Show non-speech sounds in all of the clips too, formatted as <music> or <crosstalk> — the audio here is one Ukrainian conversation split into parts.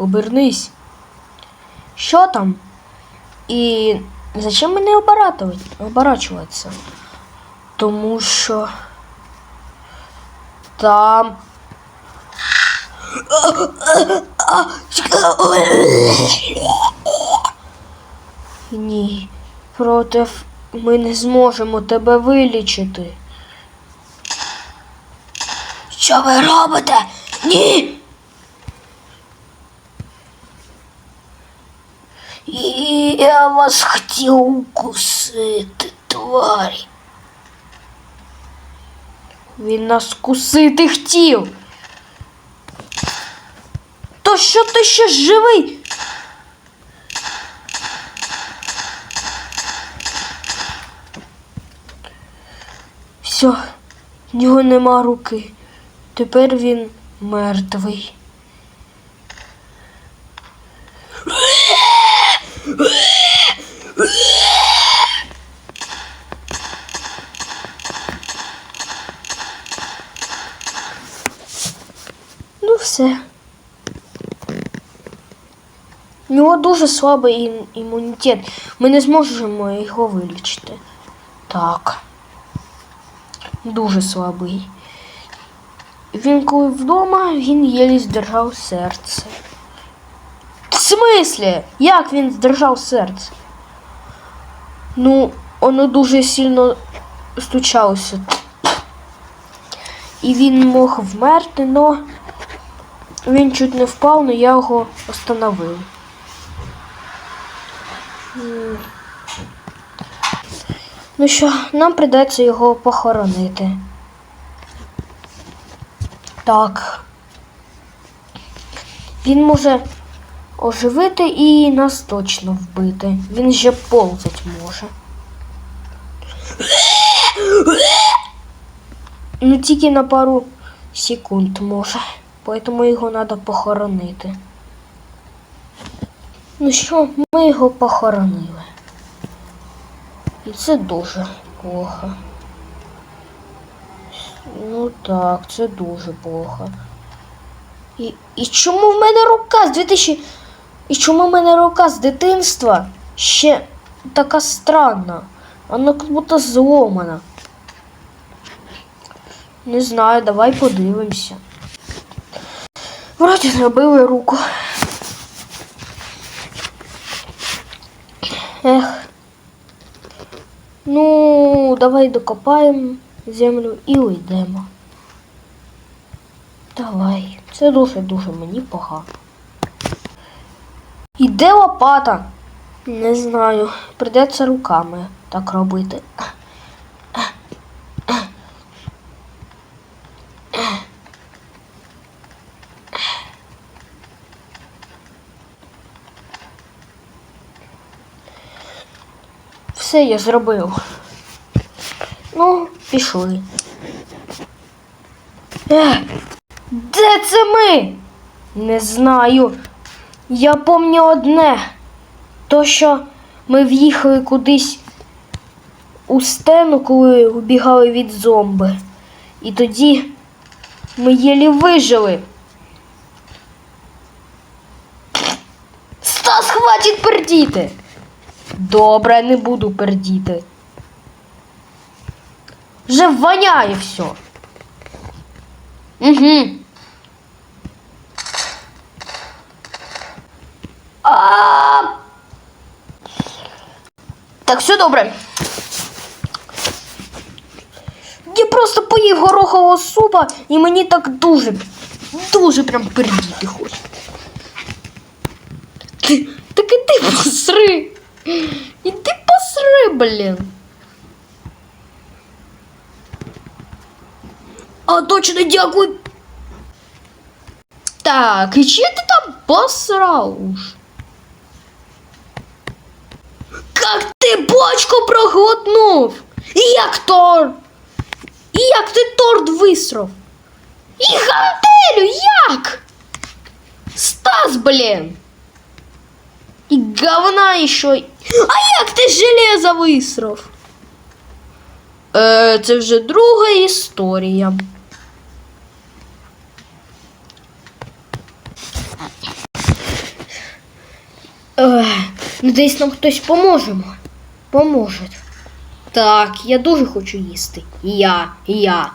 обернись. Що там? І зачем оборачувати- оборачуватися? Тому що там. Ні, проте ми не зможемо тебе вилічити. Що ви робите? Ні. І я вас хотів укусити, тварі. Він нас кусити хотів. То що ти ще живий? Все, в нього нема руки. Тепер він мертвий. Ну все. У нього дуже слабий імунітет. Ми не зможемо його вилічити. Так. Дуже слабий. Він коли вдома, він єлі здержав серце. В смислі? Як він здержав серце? Ну, воно дуже сильно стучалося. І він мог вмерти, но він чуть не впав, але я його остановив. Ну що, нам придеться його похоронити. Так. Він може оживити і нас точно вбити. Він ще ползать може. Ну тільки на пару секунд може. Поэтому його треба похоронити. Ну що, ми його похоронили. І це дуже плохо. Ну так, це дуже плохо. І, і чому в мене рука з 2000... І чому в мене рука з дитинства ще така странна? Вона як будто зломана. Не знаю, давай подивимося. Вроді зробили руку. Ех. Ну, давай докопаємо землю і уйдемо. Давай. Це дуже-дуже мені погано. І де лопата? Не знаю. Придеться руками так робити. Все я зробив. Ну, пішли. Ех, де це ми? Не знаю. Я пам'ятаю одне. То, що ми в'їхали кудись у стену, коли убігали від зомби. І тоді ми єлі вижили. Стас, хватить пердіти. Добре, не буду пердіти. Вже воняє все. Угу. А... Так, все добре. Я просто поїв горохового супа і мені так дуже, дуже прям пердіти хоче. Ти, так іди посри. <gasps> Іди посри, блін. А точно дякую. Так, і чи ти там посрав? Как ти бочку проглотнув? І як торт? І як ти торт висрав? І гантелю як? Стас, блін. І говна ще. А як ти железо висрав? Е, це вже друга історія. Ех, Надіюсь, нам хтось поможе. Поможе. Так, я дуже хочу їсти. Я, я.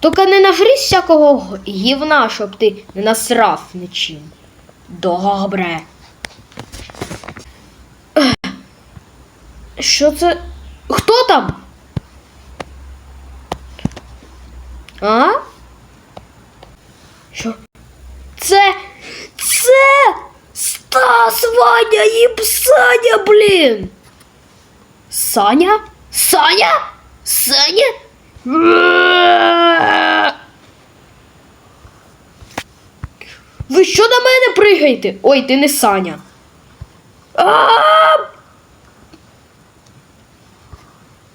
Тільки не нажрись всякого гівна, щоб ти не насрав нічим. Добре. Що це? Хто там? А? Що? Це. Це Стас Ваня і Саня, блін. Саня? Саня? Саня? Ви що на мене пригаєте? Ой, ти не Саня.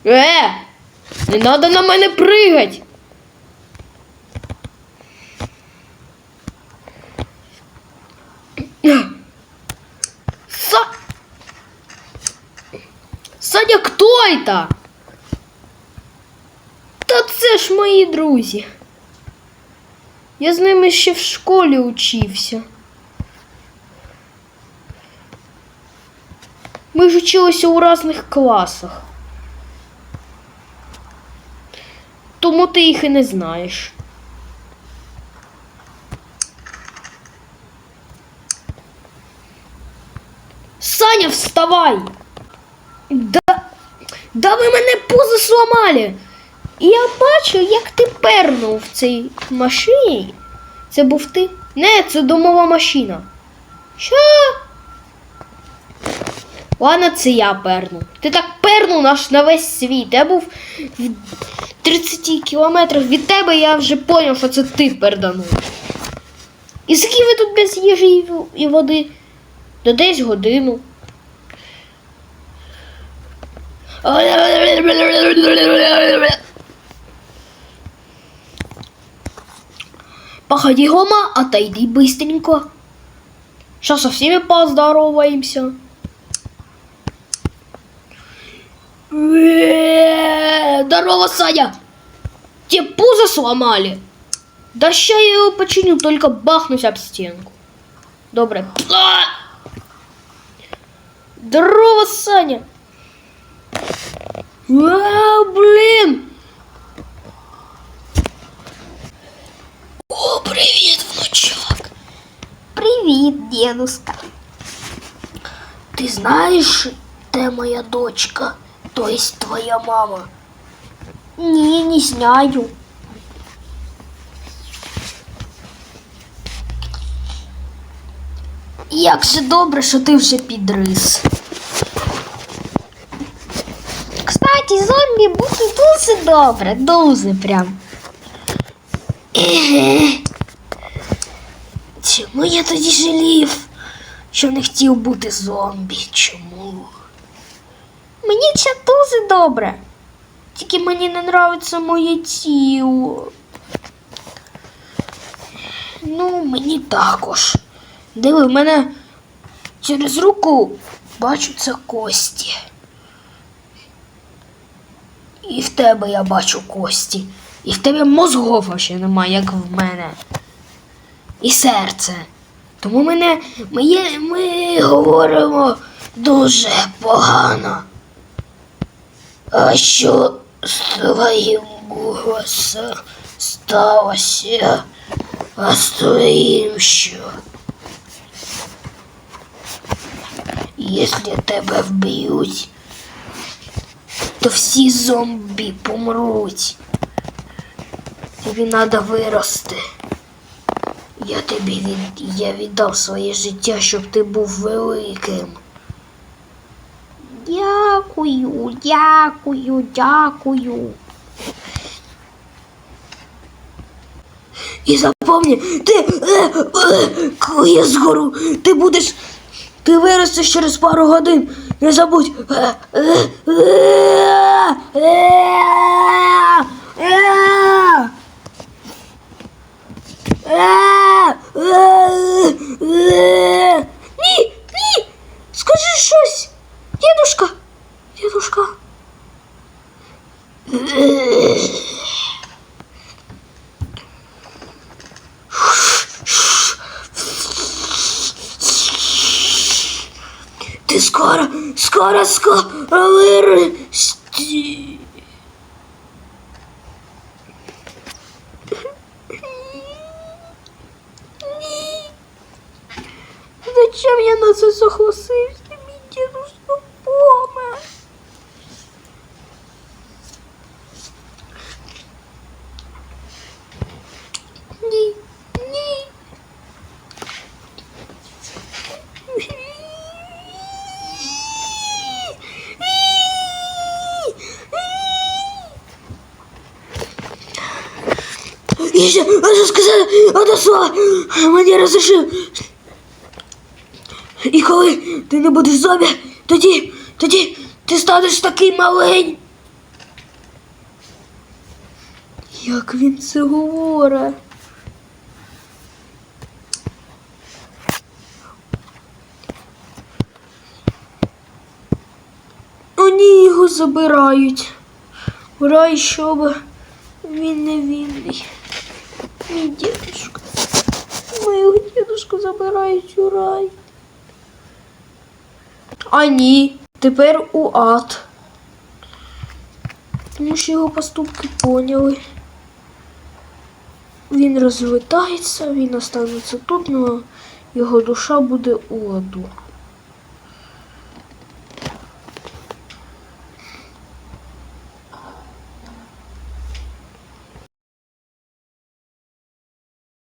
Е! Не треба на мене пригать. Са... Саня, хто это? Та це ж мої друзі. Я з ними ще в школі учився. Ми ж училися у різних класах. Тому ти їх і не знаєш. Саня, вставай! Да, да ви мене пузо сломали. І я бачу, як ти пернув в цій машині. Це був ти? Не, це домова машина. Що? Ладно, це я пернув. Ти так пернув наш на весь світ. Я був в 30 кілометрах від тебе, я вже зрозумів, що це ти перданув. І скільки ви тут без їжі і води? До десь годину. Походи, Гома, отойди быстренько. Сейчас со всеми поздороваемся. Здорово, Саня. Тебе пузо сломали? Да ща я его починю, только бахнусь об стенку. Добре. А! Здорово, Саня. А, блин. О, привет, внучок. Привіт, дедушка. Ты знаешь, где моя дочка, то есть твоя мама? Ні, не знаю. Як же добре, що ти вже підрис. Кстати, зомбі бути дуже добре, дуже прям. Чому я тоді жалів, що не хотів бути зомбі? Чому? Мені це дуже добре. Тільки мені не нравиться моє тіло. Ну, мені також. Диви, в мене через руку бачуться кості. І в тебе я бачу кості. І в тебе мозгов ще немає, як в мене. І серце. Тому мене, ми, ми говоримо дуже погано. А що з твоїм голосом сталося? А з твоїм що? Якщо тебе вб'ють, то всі зомбі помруть. Тобі треба вирости. Я тобі від... я віддав своє життя, щоб ти був великим. Дякую, дякую, дякую. І запомни, ти, е, е, коли я згору, ти будеш, ти виростеш через пару годин. Не забудь. Е, е, е. Ні, ні, скажи щось. Дідушка. Е. Ти скоро, скоро, скоро. Ні. Зачем я на це согласився? Мій дідусь помер. Ні, ні. Я ще хочу сказати одне слово. Мені розрішив. І коли ти не будеш зомбі, тоді, тоді ти станеш такий малень. Як він це говорить? О, ні, його забирають. В рай, щоб він не винний. Мій дідушка. Моєго дідушку забирають у рай. А ні, тепер у ад. Тому що його поступки поняли. Він розвитається, він останеться тут, але його душа буде у аду.